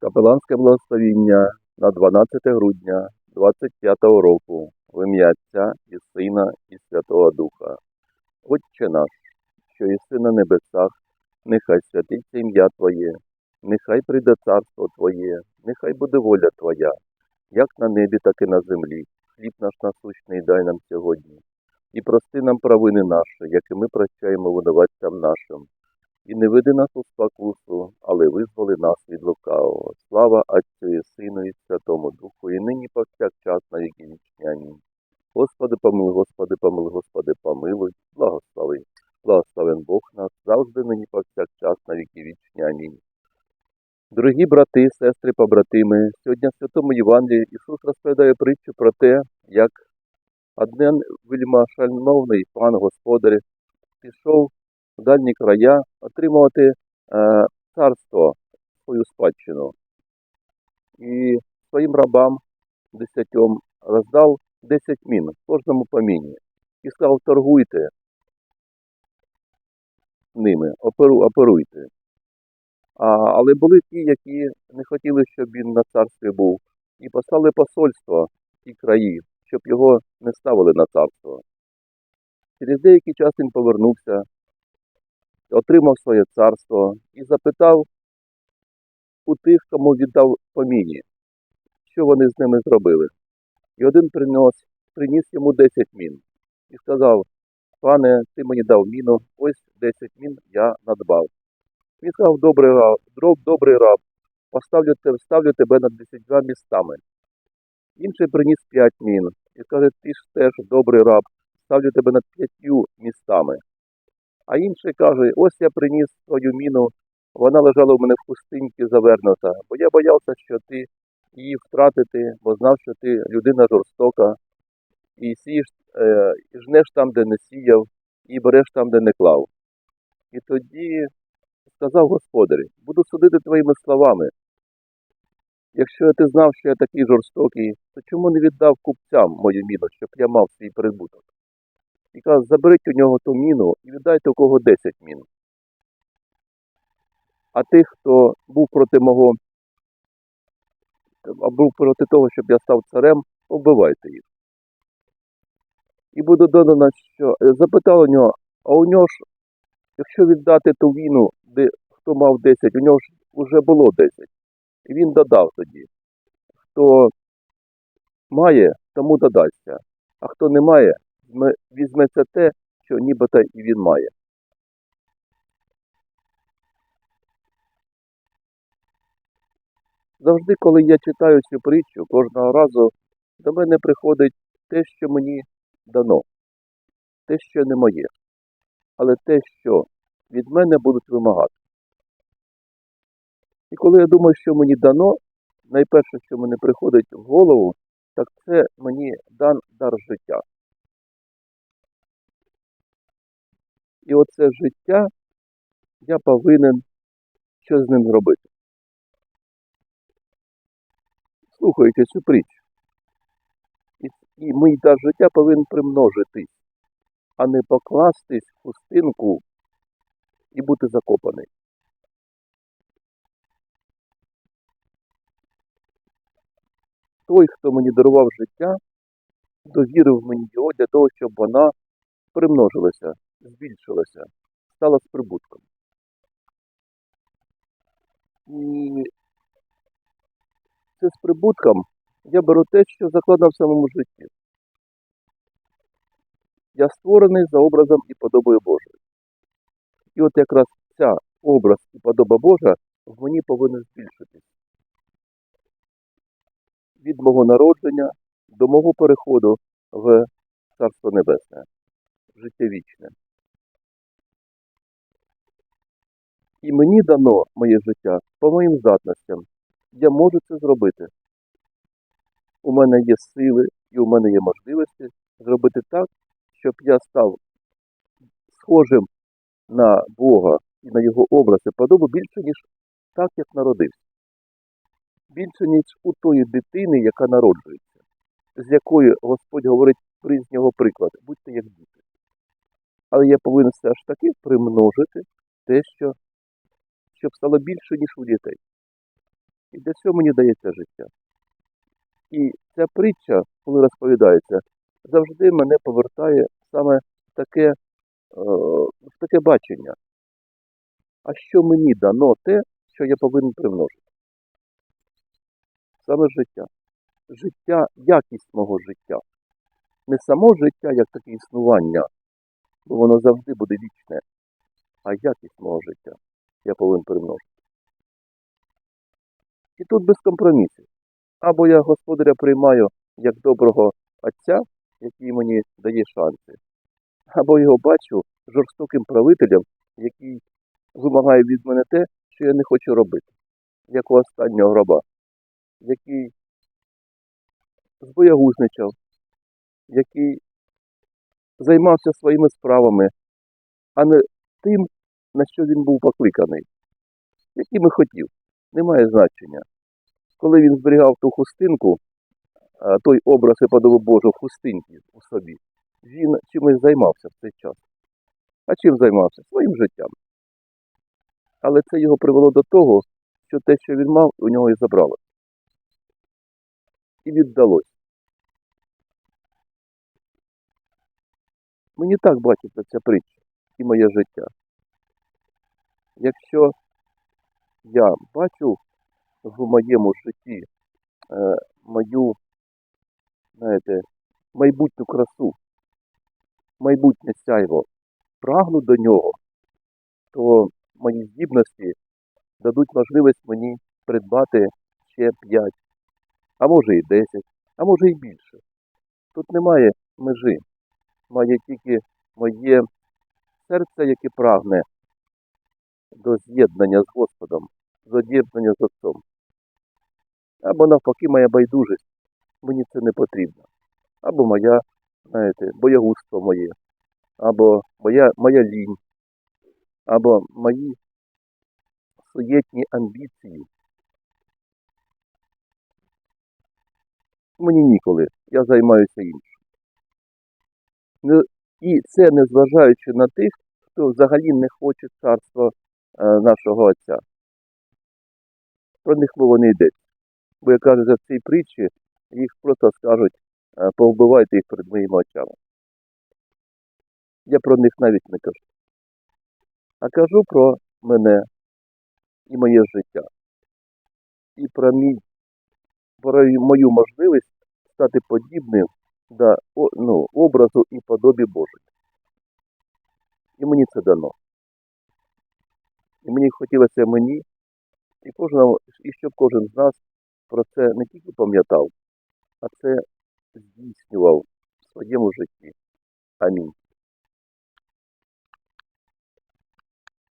Капеланське благословіння на 12 грудня 25 року в ім'я Отця і Сина і Святого Духа. Отче наш, що єси на небесах, нехай святиться ім'я Твоє, нехай прийде царство Твоє, нехай буде воля Твоя, як на небі, так і на землі. Хліб наш насущний дай нам сьогодні. І прости нам провини наші, як і ми прощаємо винуватцям нашим. І не веди нас у спокусу, але визволи нас від лукавого. Слава Отцю і Сину і Святому Духу, і нині повсякчас на віки вічні. Амінь. Господи помилуй, Господи помилуй, Господи помилуй, благослови. Благословен Бог нас, завжди нині повсякчас на віки вічні. Амінь. Дорогі брати, сестри, побратими, сьогодні в Святому Євангелії Ісус розповідає притчу про те, як один вельма шановний пан Господар пішов в дальні края отримувати е, царство, свою спадщину. І своїм рабам десятьом роздав десять мін, кожному по міні. І сказав, торгуйте ними, оперу, оперуйте. А, але були ті, які не хотіли, щоб він на царстві був, і послали посольство в ті краї, щоб його не ставили на царство. Через деякий час він повернувся, отримав своє царство і запитав у тих, кому віддав поміні, що вони з ними зробили. І один принес, приніс йому 10 мін і сказав: Пане, ти мені дав міну, ось 10 мін я надбав. Він сказав, добрий раб, дроб, добрий раб, поставлю, те- ставлю тебе над десятьма містами. Інший приніс 5 мін і каже, ти ж теж добрий раб, ставлю тебе над п'ятью містами. А інший каже, ось я приніс твою міну, вона лежала у мене в хустинці завернута, бо я боявся, що ти її втратити, бо знав, що ти людина жорстока, і сієш, е, і жнеш там, де не сіяв, і береш там, де не клав. І тоді сказав господарі, буду судити твоїми словами. Якщо ти знав, що я такий жорстокий, то чому не віддав купцям мою міну, щоб я мав свій прибуток? І каже, заберіть у нього ту міну і віддайте у кого 10 мін. А тих, хто був проти мого, а був проти того, щоб я став царем, вбивайте їх. І буде додано, що е, запитав у нього, а у нього ж, якщо віддати ту війну, де хто мав 10, у нього ж вже було 10. І він додав тоді, хто має, тому додасться, а хто не має, візьметься те, що нібито і він має. Завжди, коли я читаю цю притчу, кожного разу до мене приходить те, що мені дано, те, що не моє, але те, що від мене будуть вимагати. І коли я думаю, що мені дано, найперше, що мені приходить в голову, так це мені дан дар життя. І оце життя я повинен що з ним зробити. Слухаючи цю притчу. І, і мій дар життя повинен примножитись, а не покластись в хустинку і бути закопаний. Той, хто мені дарував життя, довірив мені його для того, щоб вона примножилася, збільшилася, стала з прибутком. І це з прибутком я беру те, що закладено в самому житті. Я створений за образом і подобою Божою. І от якраз ця образ і подоба Божа в мені повинна збільшитись. Від мого народження до мого переходу в Царство Небесне, в життя вічне. І мені дано моє життя по моїм здатностям. Я можу це зробити. У мене є сили і у мене є можливості зробити так, щоб я став схожим на Бога і на його образ і подобу більше, ніж так, як народився. Більше, ніж у тої дитини, яка народжується, з якою Господь говорить признього приклад, будьте як діти. Але я повинен все ж таки примножити те, що щоб стало більше, ніж у дітей. І для цього мені дається життя. І ця притча, коли розповідається, завжди мене повертає саме в таке, е, в таке бачення. А що мені дано те, що я повинен примножити? Саме життя. Життя, якість мого життя. Не само життя, як таке існування, бо воно завжди буде вічне, а якість мого життя я повинен примножити. І тут без компромісів. Або я господаря приймаю як доброго отця, який мені дає шанси, або його бачу жорстоким правителем, який вимагає від мене те, що я не хочу робити, як у останнього раба, який збоягузничав, який займався своїми справами, а не тим, на що він був покликаний, яким і хотів, немає значення. Коли він зберігав ту хустинку, той образ і подобу Божу в хустинці у собі, він чимось займався в цей час. А чим займався? Своїм життям. Але це його привело до того, що те, що він мав, у нього і забрало. І віддалось. Мені так бачиться ця притча і моє життя. Якщо я бачу в моєму житті е, мою, знаєте, майбутню красу, майбутнє сяйво, прагну до нього, то мої здібності дадуть можливість мені придбати ще 5, а може і 10, а може і більше. Тут немає межі, має тільки моє серце, яке прагне до з'єднання з Господом, до з'єднання з Отцом. Або навпаки, моя байдужість, мені це не потрібно. Або моя, знаєте, боягузтво моє, або моя, моя лінь, або мої суєтні амбіції. Мені ніколи, я займаюся іншим. Ну, І це незважаючи на тих, хто взагалі не хоче царства нашого Отця. Про них мова не йдеться. Бо я кажу, за цій притчі їх просто скажуть, е, повбивайте їх перед моїми очами. Я про них навіть не кажу. А кажу про мене і моє життя. І про мій, про мою можливість стати подібним до ну, образу і подобі Божої. І мені це дано. І мені хотілося мені, і кожному, і щоб кожен з нас про це не тільки пам'ятав, а це здійснював в своєму житті. Амінь.